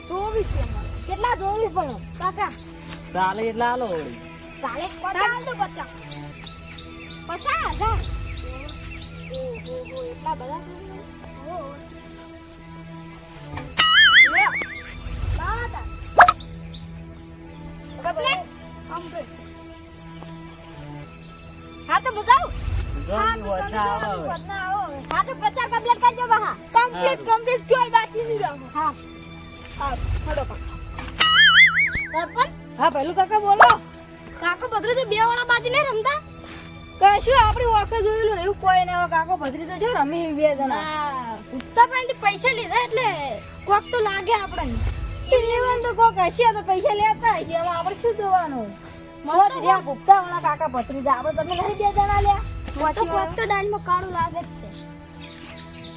જોવી કેટલા કેટલા પણ કાકા ચાલે એટલા હાલો ચાલે. પચાસ પચાસ હજાર બધા હા તો બતાવ? હા તો ઓછા આવે હવે. વચના આવો. હા તો પ્રચાર કમ્પ્લીટ કરજો બહા કમ્પ્લીટ કમ્પ્લીટ ક્યોય બાકી નહીં રહો હા. હા હડો સરપંચ? હા પહેલું કાકા બોલો. કાકો બદરે તો બે વાળા બાજી નહીં રમતા? કશું આપણી વખત જોયેલું ને? એવું કોઈ ને કાકો ભદ્રી તો જો રમી બે જણા. ના ઉઠતા પૈસા લીધા એટલે કોક તો લાગે આપણને. તો કોક હશે તો પૈસા લેતા હશે. હવે આપણે શું જોવાનું? મત જ્યાં ભૂખતા વાળા કાકા ભત્રી જા આપણે તમે નહીં બે જણા લ્યા. તો કોક તો ડાળમાં કાળું લાગે જ છે.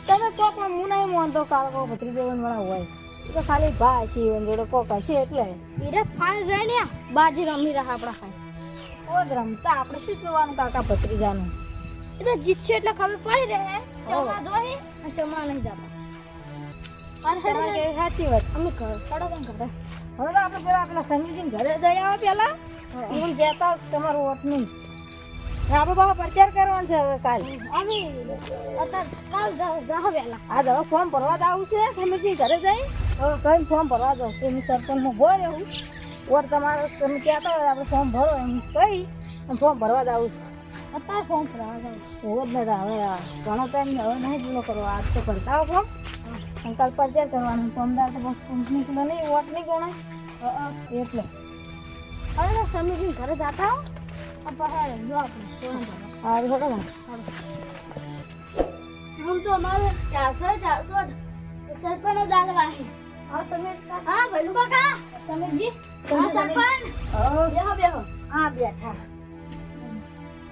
તમે કોક હું નહીં માનતો કાકો ભત્રી વાળા હોય. તો ખાલી ભા છે જોડે કોક હશે એટલે. હીરે ફાઇન રહે બાજી રમી રહ્યા આપણા ખાઈ. કોદ રમતા આપણે શું જોવાનું કાકા ભત્રીજાનું? એ તો જીત છે એટલે ખબર પડી રહે ચમા અને ચમા નહીં જતા સાચી વાત? અમે ઘર હેડો પણ ઘરે. હવે આપણે પેલા પેલા સમીજીને ઘરે જઈ આવો પેલા એમ કહેતા હોય તમારું વોટ નહીં. આપણે બાબા પ્રચાર કરવાનો છે હવે કાલ. કાલ જાઓ વહેલા. આજ હવે ફોર્મ ભરવા જ આવું છે સમીજી ઘરે જઈ. કઈ ફોર્મ ભરવા જાઉં. હું સરપંચમાં ભો રહેવું ઓર તમારે તમે કહેતા હોય આપણે ફોર્મ ભરો એમ કહી ફોર્મ ભરવા જ આવું છું. અત્યારે ફોન ભરવા જાઓ હોવો જ નથી હવે ઘણો ટાઈમ હવે નહીં પૂરો કરવો. આજ તો કરતા હો ફોર્મ. અને કાલ પ્રચાર કરવાનું. ફોર્મદાર તો બસ ચૂંટણી નહીં વોટ નહીં ગણાય. એટલે. હવે સમીજીને ઘરે જાતા હો આ પહાડ જો આપણે હા થોડો આમ તો અમારે ચારસો ચારસો સરપંચ દાલવા છે હા સમીર હા ભલું કાકા સમીરજી હા સરપંચ બેહો બેહો હા બેઠા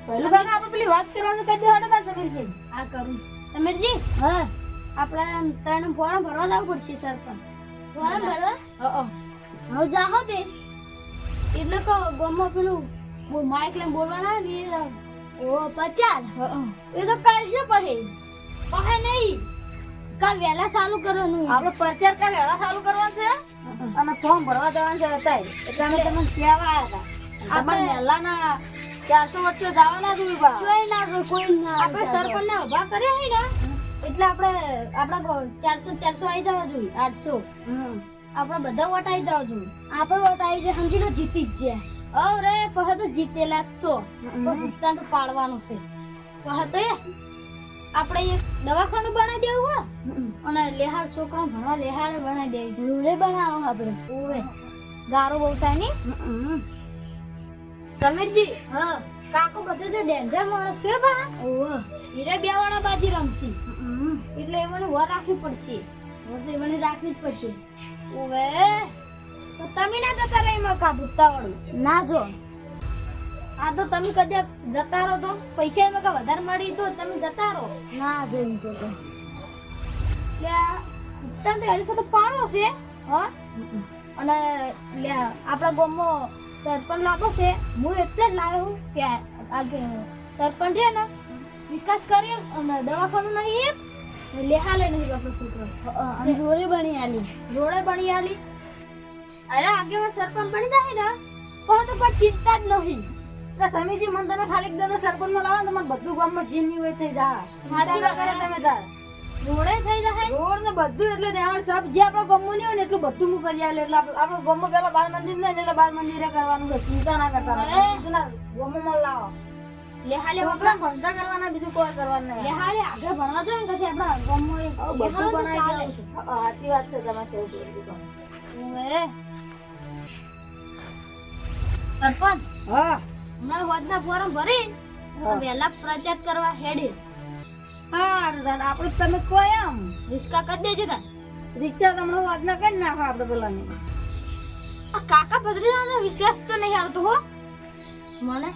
પહેલું કાકા આપણે પેલી વાત કરવાનું કહી દેવાડો તા સમીરજી આ કરું સમીરજી હા આપણે ત્રણ ફોર્મ ભરવા જવું પડશે સરપંચ ફોર્મ ભરવા હા હવે જાહો તે એટલે કહો ગામમાં પેલું બો- માઇક લઈને બોલવાના ને ઓ પચાસ? એ તો કાલ છે પછી. પછી નહીં. કાલ વહેલા ચાલુ કરવાનું. આપણે પ્રચાર કાલ વહેલા ચાલુ કરવાનું છે અને ફોર્મ ભરવા જવાનું છે અત્યારે. એટલે અમે તમને કહેવા આવ્યા હતા. આપણે વહેલાના ચારસો વર્ષે જવાના જ ઊભા જોઈ ના કોઈ કોઈ ના આપણે સરપંચ ને ઊભા કર્યા હોય ને એટલે આપણે આપણા ચારસો ચારસો આવી જવા જોઈએ આઠસો. હમ. આપણે બધા વોટ આવી જાવ છું આપણે વોટ આવી જાય સમજી લો જીતી જ જાય. અરે પછી તો જીતેલા જ છો. પણ ભુગતાન તો પાડવાનું છે. પછી તો એ આપણે એક દવાખાનું બનાવી દેવું હો અને લેહાર છોકરા ભણવા લેહાર બનાવી દેવી. રૂલે બનાવો આપણે. ઓવે. ગારો બહુ થાય ને સમીરજી હા. કાકો બધે તો ડેન્જર માણસ છે બા ઓહો હીરે બે વાળા બાજી રમશી. એટલે એમને વર રાખવી પડશે. વર તો એમને રાખવી જ પડશે. ઓવે તો તમે ના જતા રહી માં કા વાળું ના જો. આ તો તમે કદાચ જતા રહો તો પૈસા એમાં કા વધારે મળી તો તમે જતા રહો ના જોઈ તો તો. આ તો એની તો પાણો છે હ? અને લે આપણા ગામમાં સરપંચ લાગો છે. હું એટલે જ લાવ્યો કે આ સરપંચ રે ને વિકાસ કરી અને દવાખાનું નહીં એક લેહાલે નહીં બાપા છોકરો. અને રોડે બની આલી. રોડે બની આલી? અરે આગેવાન સરપંચ બની જાય ને પણ તો કોઈ ચિંતા જ નહીં. તો સમીજી મન તમે ખાલી એકદમ સરપંચમાં લાવો ને તમારે બધું ગામમાં જીની હોય થઈ જાય. સાચી વગેરે તમે તાર. રોડે થઈ જાય? રોડ ને બધું એટલે રહેણ સબ જે આપણો ગમો નહીં હોય ને એટલું બધું હું કરી આલે. એટલે આપણે ગમો પેલા બાર મંદિર ને એટલે બાર મંદિરે કરવાનું છે. ચિંતા ના કરતા? ગમો માં લાવો. લેહાલે છોકરા ધંધા કરવાના બીજું કોઈ કરવાનું નહીં. લેહાલે આગળ ભણવા જોઈએ ને પછી આપણા ગામમાં એક બધું લેહાલે તો બનાવી ચાલે. દઉં છે. છું. હા, સાચી વાત છે તમે કેવું બોલી તો. સરપંચ હા. હમણાં હોદના ફોરમ ભરી વહેલા પ્રચાર કરવા હેડી. હા દાદા આપણે તમે કોઈ આમ રિસ્કા કરી દેજો તા રિક્ષા તમને વાતના કરી નાખો આપણે પેલાની. આ કાકા ભદ્રીજાનો વિશ્વાસ તો નહીં આવતો હો. મને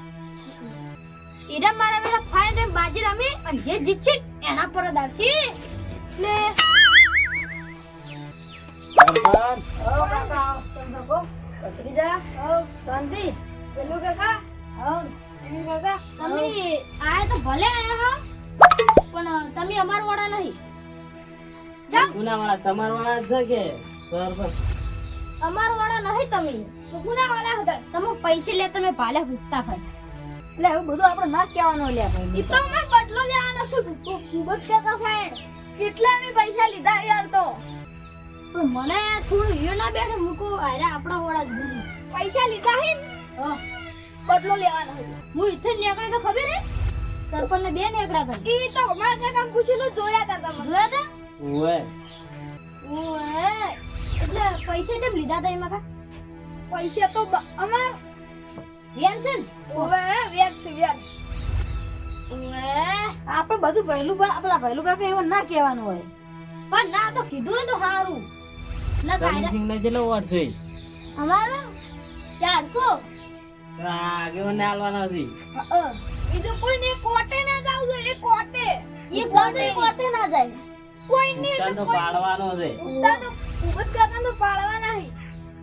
ઈરા મારા વેલા ફાઈન રેમ બાજી રમી અને જે જીતશે એના પર જ આવશે. ઓ કાકા તમે કહો બીજા પેલું કાકા? કાકા? તમે આયા તો ભલે આયા હો પણ તમે અમાર વાળા નહીં. ગુના વાળા તમારા વાળા છે કે સરપંચ અમાર વાળા નહીં તમે. તો વાળા હતા. તમે પૈસે લે તમે ભાલે ભૂખતા ભાઈ. એટલે એવું બધું આપણે ના કહેવાનું લે ભાઈ ઈ તો અમે બદલો લેવાનો છે ખૂબ જ કાકા ફાઈન કેટલા મે પૈસા લીધા યાર તો. પણ મને થોડું યો ના બેઠે મૂકો અરે આપણા વાળા જ પૈસા લીધા હે હા. બદલો લેવાનો હું ઇથે નીકળે તો ખબર હે? સરપંચ ને બે નીકળ્યા કરી ઈ તો અમારા કાકા પૂછી તો જોયા તા તમે જોયા તા? ઓવે. ઓએ એટલે પૈસા કેમ લીધા તા એમાં કા પૈસા તો અમાર વ્યાર છે ને ઓએ વ્યાર છે ઓએ આપણે બધું પહેલું બા- આપણા પહેલું કાકા એવું ના કહેવાનું હોય. પણ ના તો કીધું હોય તો સારું ના કાયદા સમીસિંગ ને કેટલો વોટ છે. અમારે? ચારસો? તો આ આગેવાનને આલવાના નથી બીજું કોઈ ને કોટે ના જાવ એ કોટે એ કોટે કોટે ના જાય. કોઈ ને તો પાડવાનો છે. ઉતા તો ખૂબ જ કાકા તો પાડવા નહીં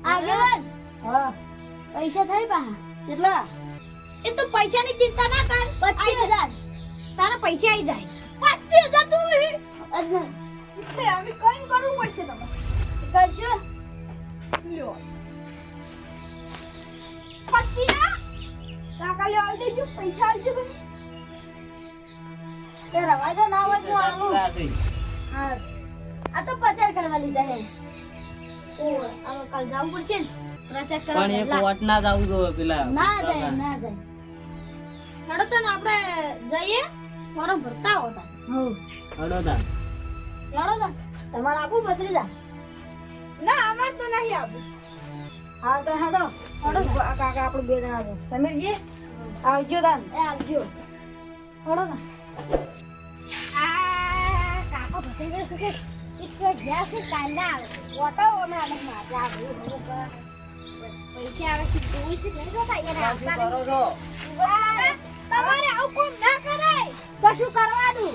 આગેવાન? હા. પૈસા થઈ પા કેટલા એ તો પૈસાની ચિંતા ના કર. 25000 તારા પૈસા આવી જાય. પચીસ હજાર તું એટલે અમે કઈ કરવું પડશે તમારે કરશો? લ્યો. પચીસ ના કાકા લ્યો આલ દેજો. પૈસા આલજો એ રવા દે ના હોય તો આવું. હા. આ તો પચાર કરવા લીધા હે. ઓ હવે કાલ જવું પડશે ને? પણ એક વોટ ના જ આવું જોઈએ પેલા ના જાય ના જાય. હેડો તને આપણે જઈએ ફોરમ ભરતા હોતા હવ હડો તા હેડો તમારે આપું બદલી ના અમાર તો નહીં આવું હા તો હેડો હેડો કાકા આપણે બે જણા છે. સમીરજી આવજો તાન એ આવજો. હેડો ના આ કાકો ભત્રીજો શું કે? એટલે જ્યાં સુધી કાંદા આવે. ઓટો અમે આને માથે આવે પૈસા આવે છે જોઈ છે નહીં જોતા? ભાઈ શું આવતા કરો છો. તમારે આવું કોમ ના કરાય. કશું કરવાનું.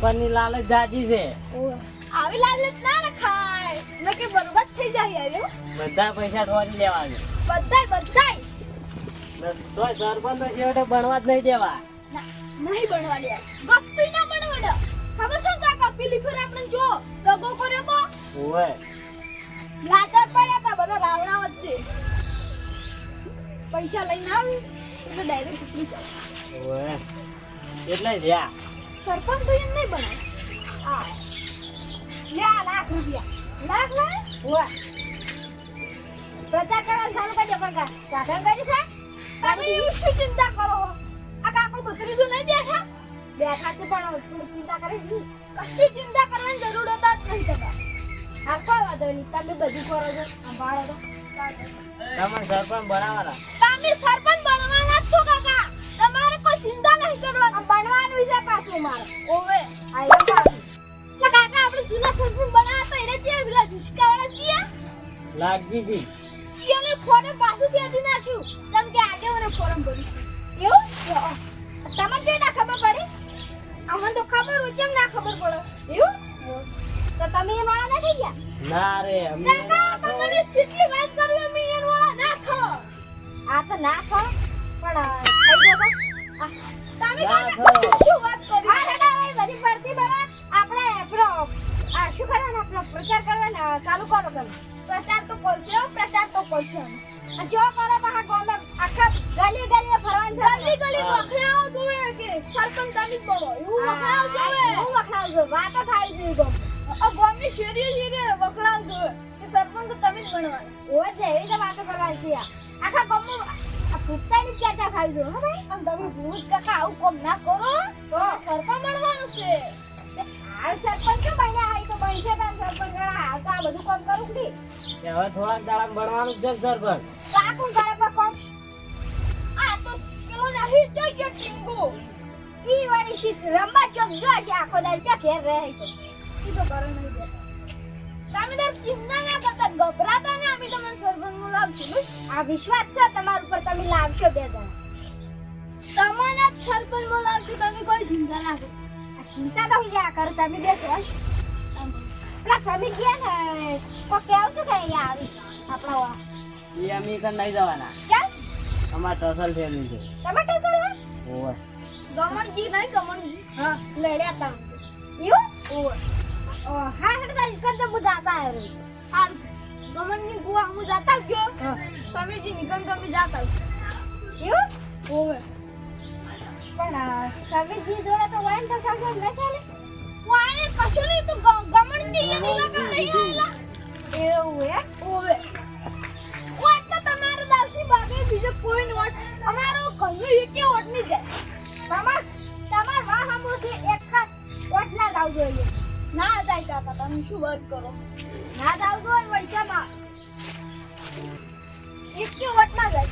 સરપંચ લાલચ જાજી છે. આવી લાલચ ના રખાય. મેં કે બરબાદ થઈ જાય આયો બધા પૈસા ઠોરી લેવા છે બધાય. બધાય તો સરપંચ છેવટે બનવા જ નહીં દેવા. નહીં બનવા દે ગપતુંય ના બનવા ખબર છે કાકા પેલી ફેર આપણે જો દગો કર્યો તો? ઓય લાચાર પડ્યા તા બધા રાવણા વચ્ચે પૈસા લઈને આવી એટલે ડાયરેક્ટ ઉતરી જાવ ઓય એટલે જ યા. સરપંચ તો એમ નહીં બનાય આ લે આ લાખ રૂપિયા. લાખ લાખ વાહ પ્રચાર કરવાનું ચાલુ કરજો કા સાધન કરી છે? તમે શું ચિંતા કરો આ કાકો ભત્રીજો નહીં બેઠા? બેઠા તો પણ તું ચિંતા કરે નહીં કશી ચિંતા કરવાની જરૂર હતા જ નહીં તમારે. આ કોઈ વાંધો નહીં. તમે બધું કરો છો. સંભાળો તો તમે સરપંચ બનાવવાના. તમે સરપંચ નહીં કરવાની બનવાનું છે પાછું મારે. ઓવે આઈ એટલે કાકા આપણે જૂના સરપંચ બનાવ્યા હતા એને ત્યાં પેલા ઝુસકાવાળા ગયા લાગી જી એને ફોરમ પાછું ત્યાંથી નાખ્યું. કેમ કે આગે મને ફોરમ એવું? તમને જે ના ખબર પડી? અમને તો ખબર હોય કેમ ના ખબર પડે? એવું? તો તમે એ વાળા ના થઈ ગયા? ના રે કાકા તમને વાત કરવી અમે એ વાળા ના ખો. આ તો ના ખો પણ થઈ ગયો તો આ, હા પ્રચાર કરવાનો ચાલુ કરો તમે પ્રચાર તો કરશે હો, પ્રચાર તો કરશે આ જો કરો બહાર ગામમાં આખા ગલી ગલી ફરવાનું ગલી ગલી વખણાવ જોવે કે સરપંચ તમે જ બનો એવું જોવે એવું વખણાવ જોવે વાતો થાય છે ગમ આ ગામની તો વાતો કરવાની ભૂતતાની દો હો ભાઈ. અને તમે ભૂત કાકા આવું કોમ ના કરો. તો? સરપંચ બનવાનું છે. હાલ સરપંચ કે બન્યા હાલ તો બનશે તાર સરપંચ. ગણા હાલ તો આ બધું કામ કરું કે કે હવે થોડાક દાડા બનવાનું છે સરપંચ. કાકું કરે પણ કોમ? આ તો પેલો નહીં જોઈ ગયો ટીંગુ? ઈ વાળી પછી રમવા ચોક જો છે આખો દાડ ક્યાં ઘેર રહે છે. ઈ તો કરે નહીં જતા. તમે તાર ચિંતા ના કરતા ગભરાતા ને અમે તમને સરપંચનું લાવશું બસ. આ વિશ્વાસ છે તમારા ઉપર તમે લાવશો બે જણા. જ સરપંચમાં તમે કોઈ ચિંતા ના કરો ચિંતા તો યા કરો તમે બેસો. પેલા સમીર ગયા ને કોઈ કેવું છું કે અહીંયા આવી? આપણા એ અમે કઈ નહીં જવાના. ચાલ અમારે ટસલ ફેરવી છે. ટમાટર ચાલ ઓવે. ગમણજી નહીં ગમણજી હા. લડ્યા તા. એવું? ઓય ઓ હા હા તારી કરતે હું જાતા આવ્યો આ ગુવા હું જાતા ગયો. સમીરજી નિકમ તો હું જાતા એવું? ઓય પણ સમીરજી જોડે તો વાઈન તો સાગર ન? ચાલે વાઈન કશું નહીં તો એ નહીં આવેલા? એવું હે? ઓવે. વોટ તો તમારો દાવસી બાકી બીજો કોઈ નો વોટ અમારો ઘરનો એકે વોટ નહીં જાય. તમાર તમાર વાહ હમોથી એક ખાસ વોટ ના દાવ જોઈએ ના જાય કાકા તમે શું વાત કરો? ના દાવ જોઈએ વડસામાં એકે વોટ ના જાય.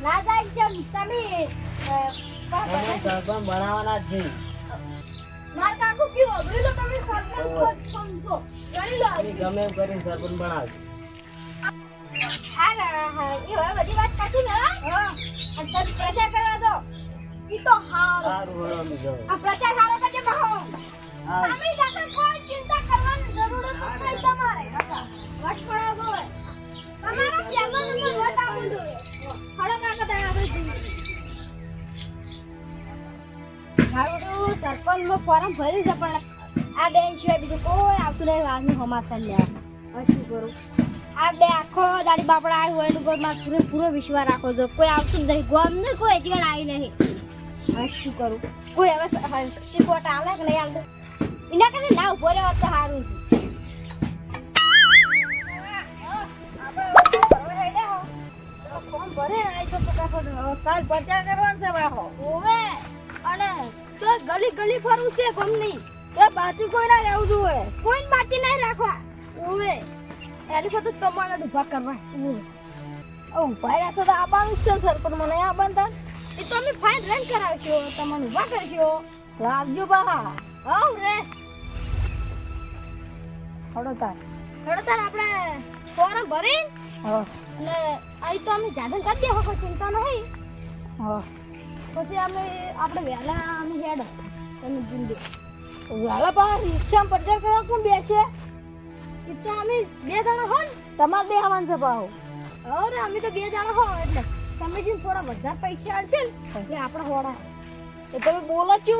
ના જાય જેમ તમે? સરપંચ બનાવવાના જ લો તમે સરપંચ છો, ગણી લો. ગમે એમ કરીને સરપંચ બનાવશું હા હા એ હવે બધી વાત સાચી ને હા? અને તમે પ્રચાર કરવા દો. ઈ તો હારો સારું હવે અમે જવું આ પ્રચાર હારો કરજે બહો. તમે જાતા કોઈ ચિંતા કરવાની જરૂર નથી તમારે. કાકા વટ તમારો પહેલો નંબર વટ જોઈએ હળો કાકા તારે આપણે મારું સરપંચનું ફોર્મ ભર્યું છે, પણ આ બેન સિવાય બીજું કોઈ આવતું નહીં વારનું હમાસર લેવા કરું? આ બે આખો દાડી બાપડા આવ્યું હોય એનું પર મારે પૂરો વિશ્વાસ રાખો છો કોઈ આવતું નહીં, ગોમ નહીં, કોઈ હજી આવી નહીં. હવે કરું? કોઈ હવે શીખવટ આલે કે નહીં આલતું એના કરતા ના ઊભો રહ્યો તો સારું કાલ પ્રચાર કરવાનો છે અને તો ગલી ગલી ફરવું છે ગમની. એ બાકી કોઈ ના રહેવું જોઈએ. કોઈ બાકી નહીં રાખવા. ઓવે એની પર તમારા ઊભા કરવા. ઓવે ઓ ભાઈ રાખો તો આવવાનું છે સર પણ મને આ બનતા એ તો અમે ફાઇન રન કરાવશો. તમને ઊભા કરશો. રાખજો બા. હવ રે. હડો તાર. હડતાર આપણે ફોરમ ભરીને. હા. અને આઈ તો અમે જાદન કરી દે કોઈ ચિંતા નહીં. હા. પછી અમે આપણે વહેલા અમે હેડ તમે જુંદો વહેલા બા રિક્ષામાં પ્રચાર કરવા કોણ બેસે? રિક્ષા અમે બે જણા હો તમારે બે આવવાનું છે બાહુ અરે અમે તો બે જણા હો એટલે સમજીને થોડા વધારે પૈસા આવશે ને એટલે આપણે હોડા. તો તમે બોલો છો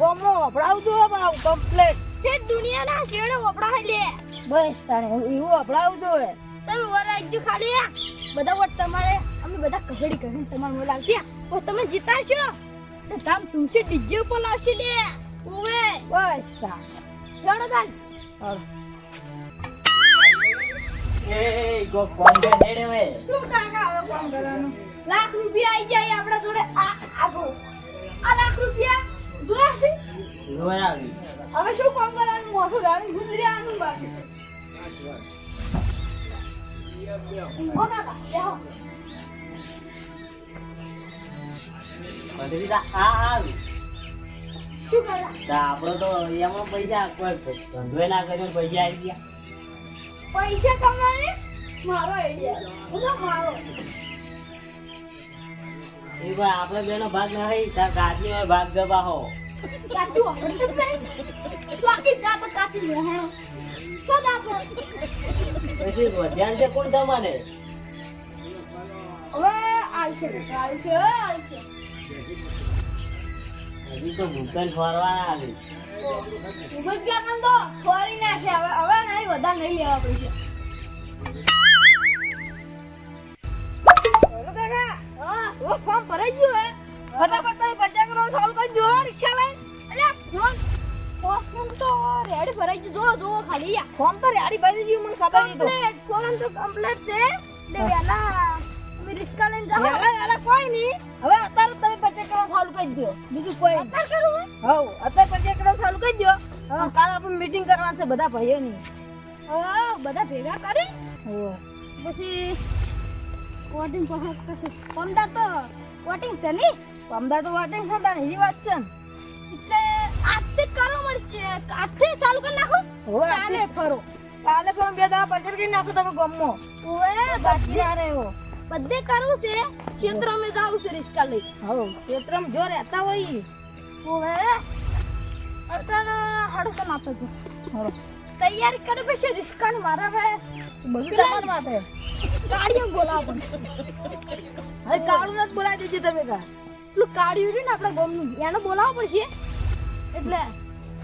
ગમો વપરાવજો ભાવ કમ્પ્લેટ છે દુનિયાના શેડો વપરાય લે. બસ તારે એવું વપરાવજો હે તમે વરાજ્યુ ખાલી. બધા વટ તમારે અમે બધા કહેડી કરીને તમારે મોલ આવશે ઓ તમે જીતા છો? તો ધામ તુલસી ડીજે ઉપર લાવશે લે. ઓવે. બસ તા જણો દાન. એ ગો નેડે વે શું કાકા હવે કામ કરવાનું? લાખ રૂપિયા આવી જાય આપણા જોડે. આ આ આ લાખ રૂપિયા જોયા છે રોય હવે શું કામ કરવાનું? મોઢું ગાળી ગુંદરીયાનું બાકી. ઊભો કાકા બેહો. બધી આ આવી શું કરવા તો આપણો તો એમાં પૈસા કોઈ ધંધો ના કર્યો પૈસા આવી ગયા. પૈસા કમાને મારો આઈડિયા ઉનો મારો. એ ભાઈ આપણે બેનો ભાગ નહીં તાર કાચી હોય ભાગ જવા હો. કાચું હમણાં નહીં સ્વાકી જાતો કાચી મોહણો શું દાતો પછી ધ્યાન છે કોણ તમારે હવે આવશે આવશે આવશે. હજી તો ભૂતલ ફરવાના આવી. ઉભજ ગયા પણ તો ફરી નાખે. હવે હવે નહીં વધારે નહીં લેવા પૈસા ફોર્મ ભરાઈ ગયું હે? ફટાફટ તમે પ્રચાર કરો સોલ્વ કરજો હો, રિક્ષા લઈને અલ્યા ફોન. ફોન તો રેડી ભરાઈ ગયું. જો જો ખાલી. ફોર્મ તો રેડી ભરી ગયું મને ખબર નહીં તો. કમ્પ્લીટ તો કમ્પ્લીટ છે. એટલે વહેલા અમે રિસ્કા લઈને જાઓ. વહેલા વહેલા કોઈ નહીં. હવે અત્યારે કરો ચાલુ કરી દો બીજું કોઈ અત્યારે કરું હે? હવ અત્યારે પછી કરો ચાલુ કરી દો કાલે આપણે મીટિંગ કરવાની છે બધા ભાઈઓની હા બધા ભેગા કરી. પછી વોટિંગ પછી. પમદાર તો વોટિંગ છે નહીં અમદાવાદ તો વોટિંગ છે તાણે એવી વાત છે એટલે આજથી કરો મળશે. આજથી ચાલુ કરી નાખો. કાલે ફરો. કાલે ફરો બે દાડા પંચર કરી નાખો તમે ગમો. ઓએ બાકી આ રહ્યો બધે કરવું છે. ક્ષેત્ર મે જાવું છે રિસ્કા લઈ. હો ક્ષેત્રમાં જો રહેતા હોય ઓએ અત્યારે હાડો તો નાખો છો. હો તૈયારી કરી પછી રિસ્કા ને મારા રે બધું તમારા માથે. ગાડીઓ બોલાવો હવે કાળું જ બોલાવી દેજો તમે કા પેલું કાળિયું રહ્યું ને આપણા ગામનું એને બોલાવો પડશે. એટલે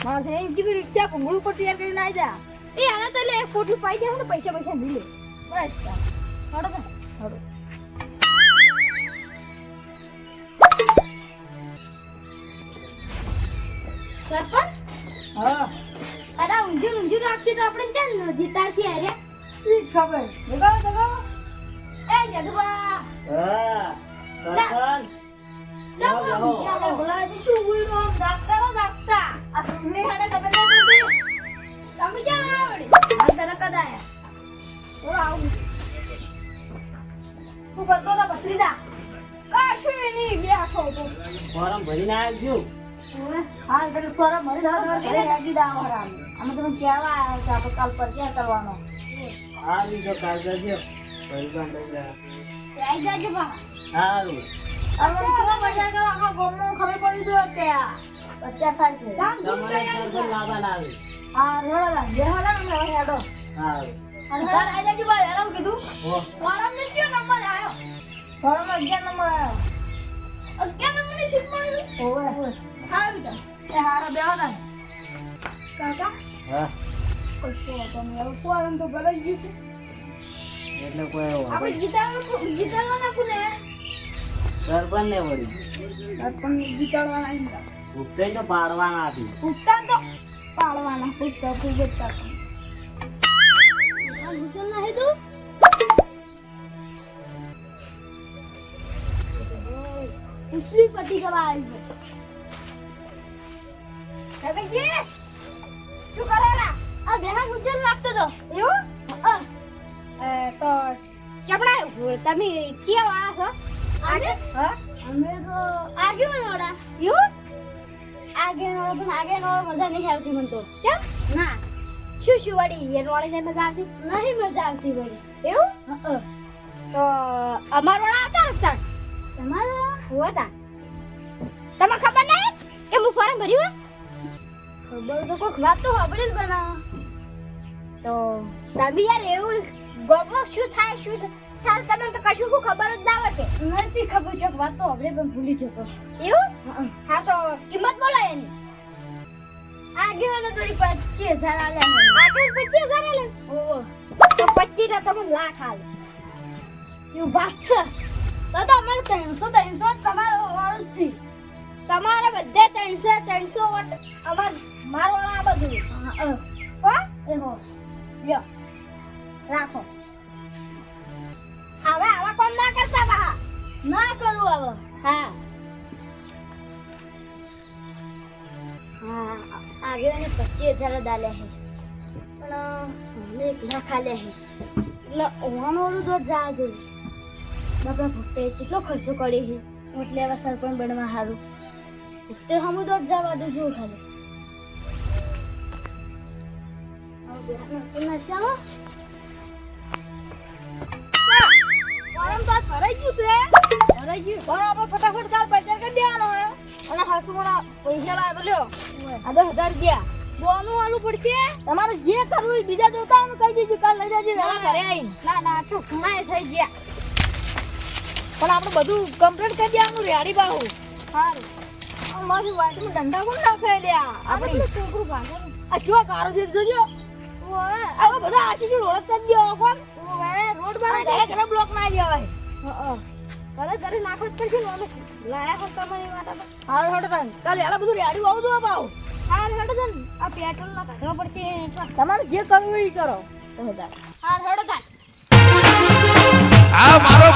મારે એમ કીધું રિક્ષા ભૂંગળું પર તૈયાર કરીને આવી જા. એ આને તો લે કોઠી પાઈ દે ને પૈસા પૈસા મિલે બસ તા. હાડો. સરપંચ? હા. અરે ઊંઝું ઊંઝું રાખશે તો આપણે ક્યાં જીતા છીએ અરે શી ખબર? દેખાડો દેખાડો એ જગવા હા સરપંચ. ફોરમ ભરીને આવજો હા એટલે થોડા મરી જાવ તમારે ઘરે યાદી દાવ હરામ અમે તમે કહેવા આવ્યા છે આપણે કાલ પરચા કરવાનો. આવી જો કાલ કરજો પરિવાર લઈ જા આવી જાજો સારું. અમે કેવા બજાર કરો આખા ગામમાં ખબર પડી છે ત્યાં પરચા થાય છે. તમારે સરપંચ લાવવાના આવે હા રેડો જે હલા અમે હવે હેડો. અને ઘર ભાઈ હેડો કીધું. ઓ મારા ને કયો નંબર આવ્યો? ઘરમાં અગિયાર નંબર આવ્યો? ઓવે હારું તો એ હારો બેહો ને કાકા હા. કશું વાંધો નહીં હવે ફોરમ તો ભરાઈ ગયું છે એટલે કોઈ આપણે જીતાડવાનું જીતાડવા નાખું ને સરપંચ ને પાડવાના હતી ઉઠતા તો ઉછલી પટ્ટી કરવા આવી છે કાકાજી શું કરે રા આ બેહા ભૂચલ લાગતો તો એવું તો ચપડા તમે ક્યાં વાળા છો આગે હ અમે તો આગે વાળા એવું આગે નો પણ આગે નો મજા નહીં આવતી મને તો કેમ ના શું શું વળી? એ રોળી ને મજા આવતી? નહીં મજા આવતી વળી। એવું? તો અમાર વાળા હતા? હતા તમારા હતા તમે ખબર નહીં કે હું ફોર્મ ભર્યું ખબર તો કોઈક વાત તો ખબર જ બનાવો. તો તમે યાર એવું ગોમો શું થાય શું થાય તમને તો કશું શું ખબર જ ના હોય નથી ખબર છે વાત તો આપણે પણ ભૂલી જતો. એવું? હા તો કિંમત બોલાય એની. આગેવાનો તો પચીસ હજાર આલે આગળ પચીસ હજાર આલે. ઓહો. તો પચીસ ના તમને લાખ આલે. એવું વાત છે? તો અમારે ત્રણસો ત્રણસો તમારો વાળો જ છે. તમારે બધે ત્રણસો ત્રણસો વોટ અમાર મારો આ બધું હો એ લ્યો. રાખો. હવે આવા કોમ ના કરતા બા? ના કરું હવે. હા. હા આગળ અને પચીસ હજાર દાલે હે પણ અમને એક લાખ આલે હે એટલે ઓવાનું ઓલું દોઢ જાય જોયું બાપા ભક્તે કેટલો ખર્ચો કરે છે? એટલે એવા સરપંચ બનવા સારું તે હમુ દોર જવા દઉં ખાલી. છે. બોનું તમારે જે કરવું બીજા દેવતાઓને કહી દેજો કાલ લઈ જજો ઘરે આવીને. ના ના તો ઘણા થઈ ગયા. પણ આપણે બધું કમ્પ્લીટ કરી દેવાનું રેડી બાહુ. સારું મારી વાટીમાં ધંધા કોણ નાખે લ્યા? આપણે છોકરું ભાગે આ જો કારો છે જોજો ઓવે. બધા આશી રોડ કરી દો કોણ? રોડ બનાવી બનાવી ઘરે બ્લોક ના દેવાય. હવે ઘરે ઘરે નાખો જ ને અમે. લાયા હો તમારી માટે હાલ હટ તન કાલ એલા બધું રેડી આવું દો બાહુ. હાર હટ તન આ પેટ્રોલ ના કાઢવા પડશે તમારે જે કરવું એ કરો. તાર હાર હેડો આ મારો